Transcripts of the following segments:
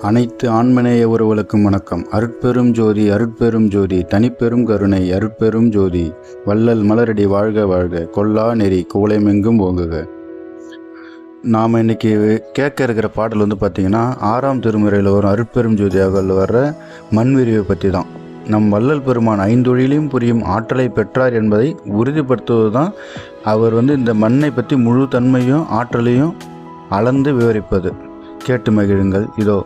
அனைத்து ஆண்மநேய உறவுகளுக்கும் வணக்கம். அருட்பெரும் ஜோதி அருட்பெரும் ஜோதி தனிப்பெரும் கருணை அருட்பெரும் ஜோதி. வள்ளல் மலரடி வாழ்க வாழ்க. கொல்லா நெறி கோலைமெங்கும் ஓங்குக. நாம் இன்றைக்கி கேட்க இருக்கிற பாடல் வந்து பார்த்திங்கன்னா ஆறாம் திருமுறையில் வரும் அருட்பெரும் ஜோதியாக வர்ற மண்விரிவை பற்றி தான் நம் வள்ளல் பெருமான் ஐந்தொழிலையும் புரியும் ஆற்றலை பெற்றார் என்பதை உறுதிப்படுத்துவது தான் அவர் வந்து இந்த மண்ணை பற்றி முழு தன்மையும் ஆற்றலையும் அளந்து விவரிப்பது. கேட்டு மகிழுங்கள். இதோ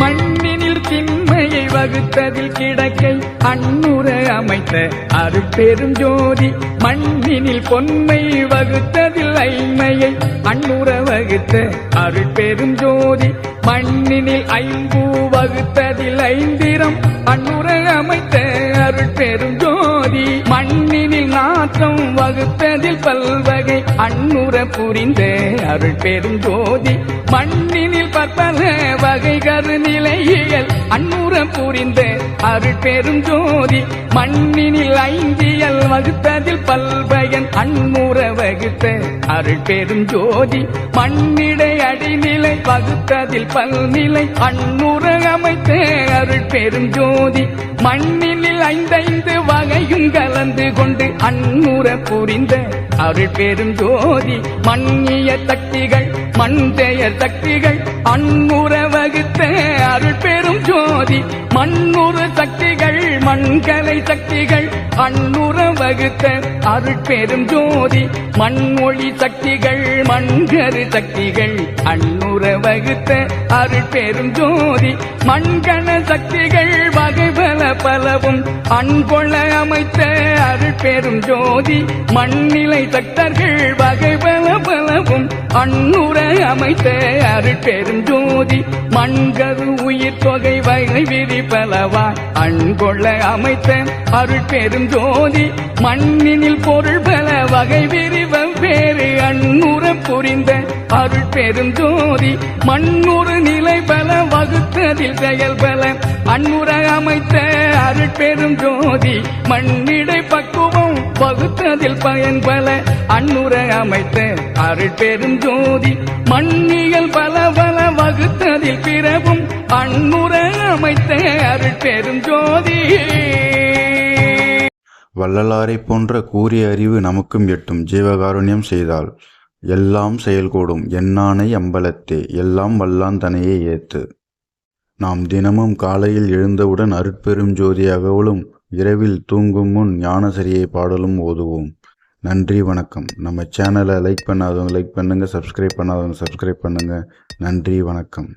மண்ணினில் திண்மையை வகுத்ததில் கிடக்கை அன்னுர அமைத்த அருட்பெரும் ஜோதி. மண்ணினில் பொன்மை வகுத்ததில் ஐமையை அன்னுர வகுத்த அருட்பெரும் ஜோதி. மண்ணினில் ஐம்பூ வகுத்ததில் ஐந்திரம் அன்னுர அமைத்த அருட்பெரும் ஜோதி மண்ணினில் வகுத்ததில் பல்வகை அன்னுர புரிந்த அருள் பெரும் ஜோதி. மண்ணினில் பற்பல வகை கருநிலையியல் அன்னுர புரிந்த அருள் பெரும் ஜோதி. மண்ணினில் ஐந்தியல் வகுத்ததில் பல்பயன் அன்முற வகுத்த அருள் பெரும் ஜோதி. மண்ணிடை அடிநிலை வகுத்ததில் பல்நிலை அன்னுற அமைத்த அருள் பெரும் ஜோதி. மண்ணினில் ஐந்தைந்து வகையும் கலந்து கொண்டு அன்னுற புரிந்த அருள் பெரும் ஜோதி மண்ணிய சக்திகள் மண்டைய சக்திகள் அன்னுற வகுத்த அருள் பெரும் ஜோதி மண்ணுறு சக்திகள் மண்கலை சக்திகள் அன்னுற வகுத்த அருள் பெரும் ஜோதி மண்மொழி ஒளி சக்திகள் மண்கரு சக்திகள் அன்னுற வகுத்த அருள் பெரும் ஜோதி மண்கண சக்திகள் வகை பல பலவும் அன்கொள்ள அமைத்த அருள் பெரும் ஜோதி மண்ணிலை சக்தர்கள் வகை பல பலவும் அன்னுற அமைத்த அருள் பெரும் ஜோதி மண்கரு உயிர் தொகை வகை விரி பலவா. அன்கொள்ள அமைத்த அருள் பெரும் ஜோதி மண்ணினில் பொருள் பல வகை விரி வெவ்வேறு அன்னுர புரிந்த அருள் பெரும் ஜோதி மண்ணுறு நிலை பல வகுத்ததில் செயல் பல அருள் பெரும் ஜோதி மண்ணிடை பக்குவம் பகுத்ததில் பயன் பல. அன்னுற அமைத்த அருள் பெரும் ஜோதி மண்ணியல் பல பல வகுத்ததில் பிறவும் அன்னுர அமைத்த அருள் பெரும் ஜோதி. வள்ளலாரை போன்ற கூறிய அறிவு நமக்கும் எட்டும். ஜீவகாருண்யம் செய்தால் எல்லாம் செயல்கூடும். எண்ணானை அம்பலத்தே எல்லாம் வல்லாந்தனையே ஏத்து நாம் தினமும் காலையில் எழுந்தவுடன் அருட்பெரும் ஜோதியாகவும் இரவில் தூங்கும் முன் ஞானசரியை பாடலும் ஓதுவோம். நன்றி வணக்கம். நம்ம சேனலை லைக் பண்ணாதவங்க லைக் பண்ணுங்கள் சப்ஸ்கிரைப் பண்ணாதவங்க சப்ஸ்கிரைப் பண்ணுங்கள் நன்றி வணக்கம்.